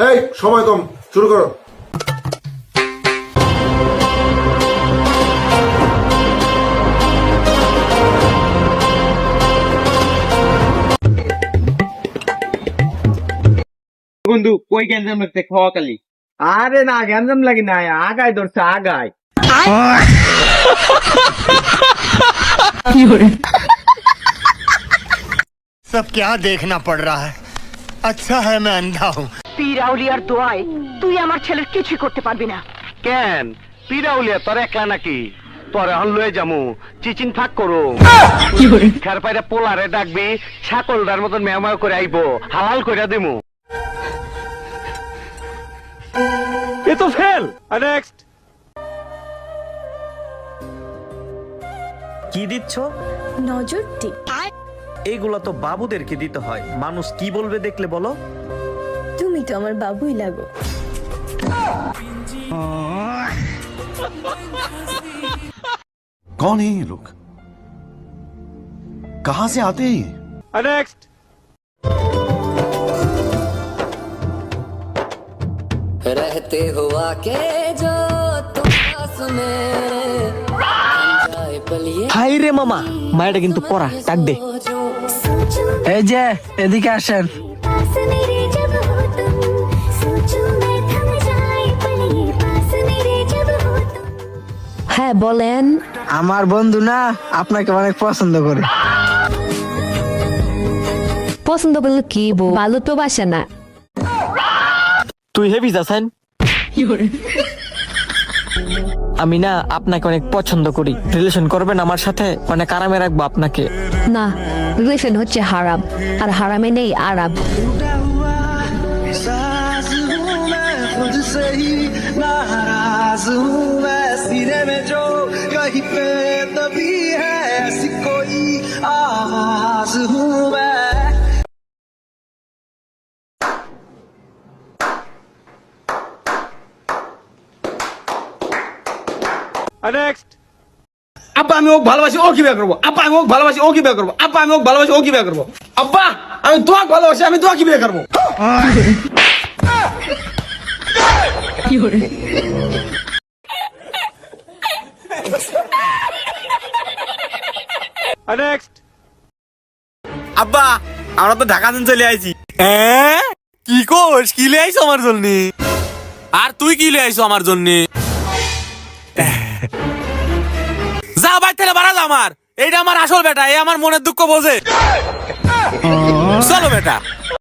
এই সময় কম শুরু করো বন্ধু কই গ্যাঞ্জাম লাগতে খাওয়া কালি আরে না গ্যাঞ্জাম লাগি না আগায় ধরছে আগায় सब क्या देखना पड़ रहा है अच्छा है मैं अंधा हूँ পীর আউলিয়ার দোয়ায় তুই আমার ছেলের কিছুই করতে পারবি না। কেন? পিরাউলিয়া তোর একলা নাকি? তোর এখন লয়ে যামু। চিচিন ফাঁক করো। খার পাইরা পোলারে ডাকবি ছাকলদার মতন মেয়মায় করে আইবো হালাল করে দিমু। এ তো ফেল! নেক্সট কি দিচ্ছ? নজর এইগুলা তো বাবুদেরকে দিতে হয়। মানুষ কি বলবে দেখলে বলো? তো আমার বাবুই লাগো कौन है ये लोग कहां से आते हैं ये नेक्स्ट रहते हो आके जो तुम पास मेरे बन जाए पलिए হাই রে মামা মায়েরা কিন্তু পড়া ডাক দে सोचो এই যে এদিকে আসেন হ্যাঁ বলেন। আমার বন্ধু না আপনাকে অনেক পছন্দ করে। পছন্দ করলে কি বউ? ভালো তো বাসে না। তুই হেবি যাচ্ছেন? আমি না আপনাকে অনেক পছন্দ করি। রিলেশন করবেন আমার সাথে অনেক আরামে রাখব আপনাকে। না রিলেশন হচ্ছে হারাম আর হারামে নেই আরাম। নেক্সট আব্বা আমি ওকে ভালোবাসি ও কি বিয়ে করব আব্বা আমি ওকে ভালোবাসি ও কি বিয়ে করব আব্বা আমি ওকে ভালোবাসি ও কি বিয়ে করব আব্বা আমি তোমাকে ভালোবাসি আমি তোমাকে কি বিয়ে করব নেক্সট আব্বা আমরা তো ঢাকা দিন চলে আইছি। কি কোস কি লে আইছো আমার জন্য? আর তুই কি লে আইছো আমার জন্য? যা বাইর থেকে বাড়া যা আমার। এইটা আমার আসল বেটা এই আমার মনের দুঃখ বোঝে। চলো বেটা।